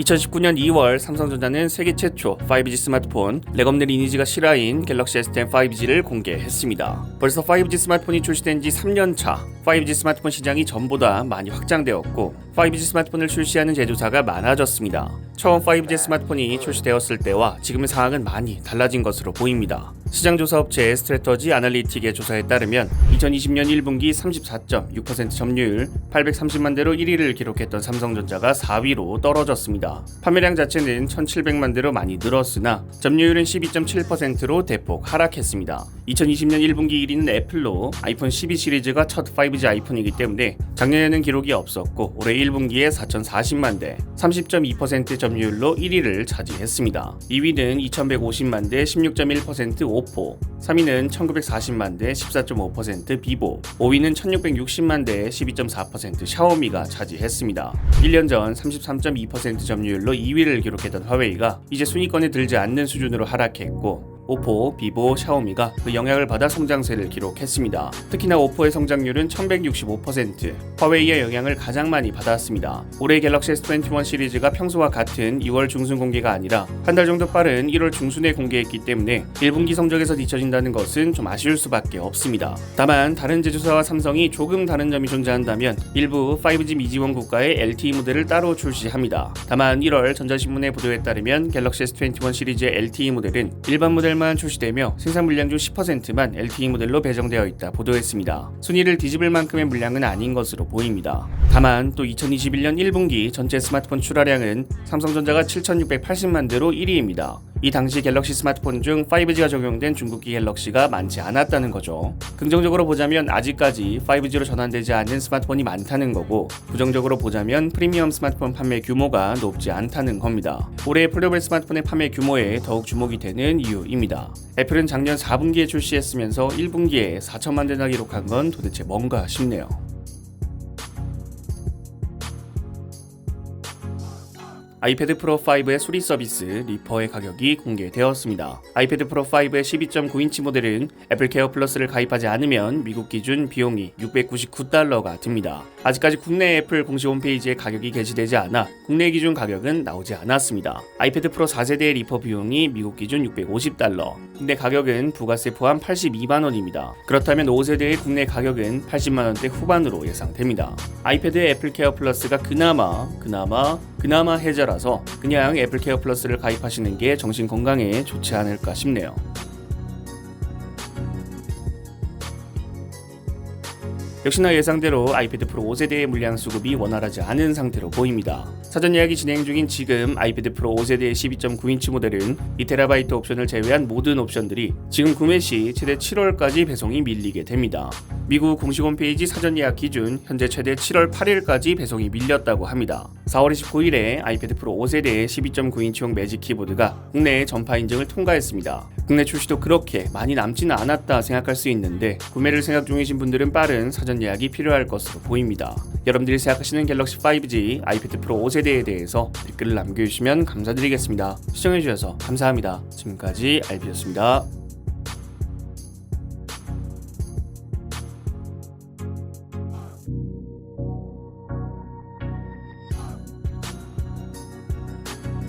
2019년 2월 삼성전자는 세계 최초 5G 스마트폰 렉 없는 리니지가 실화인 갤럭시 S10 5G를 공개했습니다. 벌써 5G 스마트폰이 출시된 지 3년 차 5G 스마트폰 시장이 전보다 많이 확장되었고 5G 스마트폰을 출시하는 제조사가 많아졌습니다. 처음 5G 스마트폰이 출시되었을 때와 지금의 상황은 많이 달라진 것으로 보입니다. 시장 조사 업체 스트레터지 아날리틱의 조사에 따르면 2020년 1분기 34.6% 점유율 830만 대로 1위를 기록했던 삼성전자가 4위로 떨어졌습니다. 판매량 자체는 1,700만 대로 많이 늘었으나 점유율은 12.7%로 대폭 하락했습니다. 2020년 1분기 1위는 애플로 아이폰 12 시리즈가 첫 5G 아이폰이기 때문에 작년에는 기록이 없었고 올해 1분기에 4,040만 대, 30.2% 점유율 로 1위를 차지했습니다. 2위는 2,150만 대, 16.1% 오포, 3위는 1,940만 대, 14.5% 비보, 5위는 1,660만 대, 12.4% 샤오미가 차지했습니다. 1년 전 33.2% 점유율로 2위를 기록했던 화웨이가 이제 순위권에 들지 않는 수준으로 하락했고 오포, 비보, 샤오미가 그 영향을 받아 성장세를 기록했습니다. 특히나 오포의 성장률은 1165%, 화웨이의 영향을 가장 많이 받았습니다. 올해 갤럭시 S21 시리즈가 평소와 같은 2월 중순 공개가 아니라 한 달 정도 빠른 1월 중순에 공개했기 때문에 1분기 성적에서 뒤처진다는 것은 좀 아쉬울 수밖에 없습니다. 다만 다른 제조사와 삼성이 조금 다른 점이 존재한다면 일부 5G 미지원 국가의 LTE 모델을 따로 출시합니다. 다만 1월 전자신문의 보도에 따르면 갤럭시 S21 시리즈의 LTE 모델은 일반 모델 만 출시되며 생산 물량 중 10%만 LTE 모델로 배정되어 있다 보도했습니다. 순위를 뒤집을 만큼의 물량은 아닌 것으로 보입니다. 다만 또 2021년 1분기 전체 스마트폰 출하량은 삼성전자가 7,680만 대로 1위입니다. 이 당시 갤럭시 스마트폰 중 5G가 적용된 중국기 갤럭시가 많지 않았다는 거죠. 긍정적으로 보자면 아직까지 5G로 전환되지 않은 스마트폰이 많다는 거고 부정적으로 보자면 프리미엄 스마트폰 판매 규모가 높지 않다는 겁니다. 올해 폴더블 스마트폰의 판매 규모에 더욱 주목이 되는 이유입니다. 애플은 작년 4분기에 출시했으면서 1분기에 4천만 대나 기록한 건 도대체 뭔가 싶네요. 아이패드 프로 5의 수리 서비스 리퍼의 가격이 공개되었습니다. 아이패드 프로 5의 12.9인치 모델은 애플 케어 플러스를 가입하지 않으면 미국 기준 비용이 699달러가 듭니다. 아직까지 국내 애플 공식 홈페이지에 가격이 게시되지 않아 국내 기준 가격은 나오지 않았습니다. 아이패드 프로 4세대 리퍼 비용이 미국 기준 650달러, 국내 가격은 부가세 포함 82만 원입니다. 그렇다면 5세대의 국내 가격은 80만 원대 후반으로 예상됩니다. 아이패드의 애플 케어 플러스가 그나마 그나마 그나마 해저라서 그냥 애플 케어 플러스를 가입하시는 게 정신 건강에 좋지 않을까 싶네요. 역시나 예상대로 아이패드 프로 5세대의 물량 수급이 원활하지 않은 상태로 보입니다. 사전 예약이 진행 중인 지금 아이패드 프로 5세대의 12.9인치 모델은 2TB 옵션을 제외한 모든 옵션들이 지금 구매 시 최대 7월까지 배송이 밀리게 됩니다. 미국 공식 홈페이지 사전 예약 기준 현재 최대 7월 8일까지 배송이 밀렸다고 합니다. 4월 29일에 아이패드 프로 5세대의 12.9인치용 매직 키보드가 국내 전파 인증을 통과했습니다. 국내 출시도 그렇게 많이 남지는 않았다 생각할 수 있는데 구매를 생각 중이신 분들은 빠른 사전 예약이 필요할 것으로 보입니다. 여러분들이 생각하시는 갤럭시 5G 아이패드 프로 5세대에 대해서 댓글을 남겨주시면 감사드리겠습니다. 시청해주셔서 감사합니다. 지금까지 알비였습니다.